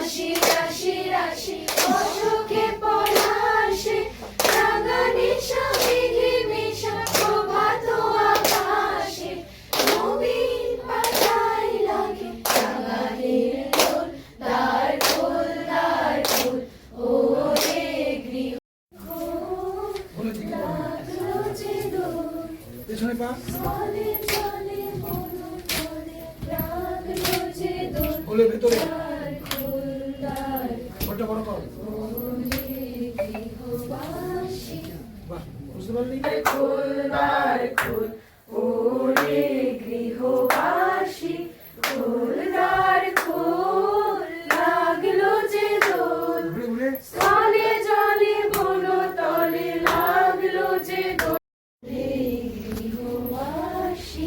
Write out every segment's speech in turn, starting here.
রাশি রাশি রাশি অশোকে পলাশে রাঙা নিশা মেঘে মেশা প্রভাত আকাশে। নবীন পাতায় লাগে রাঙালের দোল দ্বার খোল দ্বার খোল ও রে গৃহ। লাগল যে দোল চলে চলে মনো চলে লাগল যে দোল ভেতরে। দ্বার খোল দ্বার ওটা বড় কর বাহ বুঝতে পারলি? খোলদার খোল ওরে গৃহবাসী খোলদার খোল লাগল যে দোল। স্থলে জলে বনো তলে লাগল যে দোল। গৃহবাসী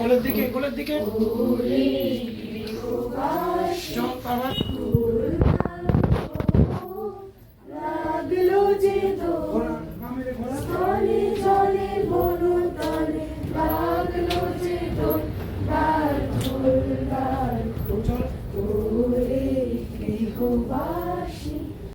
কোলের দিকে কোলের দিকে। চল আবার লাগল